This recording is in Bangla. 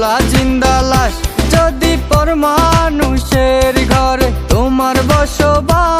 ভালোবাসা করলা জিন্দা লাশ যদি পর মানুষের ঘরে তোমার বসবাস